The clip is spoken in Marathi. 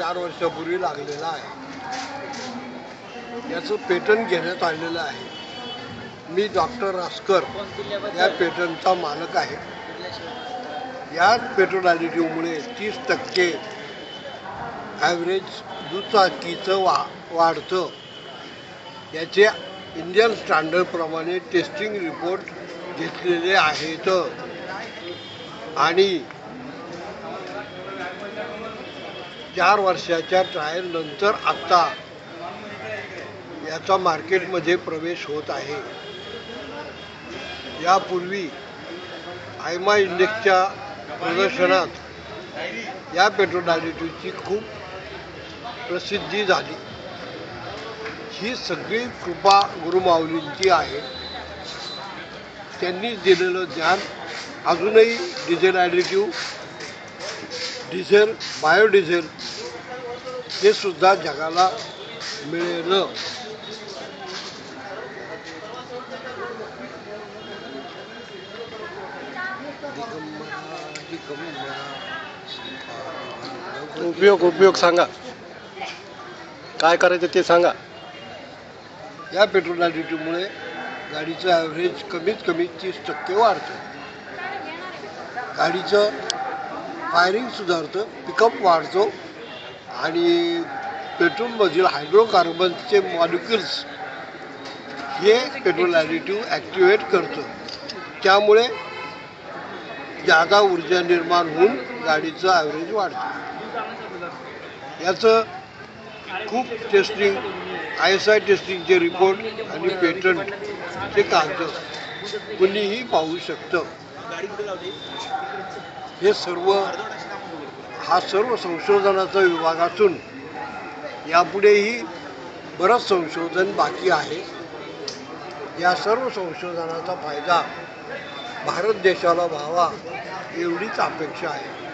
चार वर्षापूर्वी लागलेला आहे. याचं पेटंट घेण्यात आलेलं आहे. मी डॉक्टर रासकर या पेटंटचा मालक आहे. याच पेट्रोलॅलिटीमुळे तीस टक्के ॲव्हरेज दुचाकीचं वा वाढतं. याचे इंडियन स्टँडर्डप्रमाणे टेस्टिंग रिपोर्ट घेतलेले आहेत. आणि चार वर्षाच्या ट्रायल नंतर आत्ता याचा मार्केटमध्ये प्रवेश होत आहे. यापूर्वी आयमा इंडेक्सच्या प्रदर्शनात या पेट्रोलॅलिटीची खूप प्रसिद्धी झाली. ही सगळी कृपा गुरुमाऊलींची आहे. त्यांनी दिलेलं ज्ञान अजूनही डिझेल ॲडिटिव्ह डिझेल बायोडिझेल हे सुद्धा जगाला मिळेल. उपयोग उपयोग सांगा. काय करायचं ते सांगा. या पेट्रोल ॲडिटिव्हमुळे गाडीचं ॲव्हरेज कमीत कमी तीस टक्के वाढतं. गाडीचं फायरिंग सुधारतं. पिकअप वाढतो. आणि पेट्रोलमधील हायड्रोकार्बनचे मॉलिक्युल्स हे पेट्रोल ॲडिटिव्ह ॲक्टिवेट करतं. त्यामुळे जादा ऊर्जा निर्माण होऊन गाडीचं ॲव्हरेज वाढतं. याचं खूप टेस्टिंग आय एस आय टेस्टिंगचे रिपोर्ट आणि पेटंटचे कागद कुणीही पाहू शकतं. हे सर्व हा सर्व संशोधनाचा विभाग असून यापुढेही बरंच संशोधन बाकी आहे. या सर्व संशोधनाचा फायदा भारत देशाला व्हावा एवढीच अपेक्षा आहे.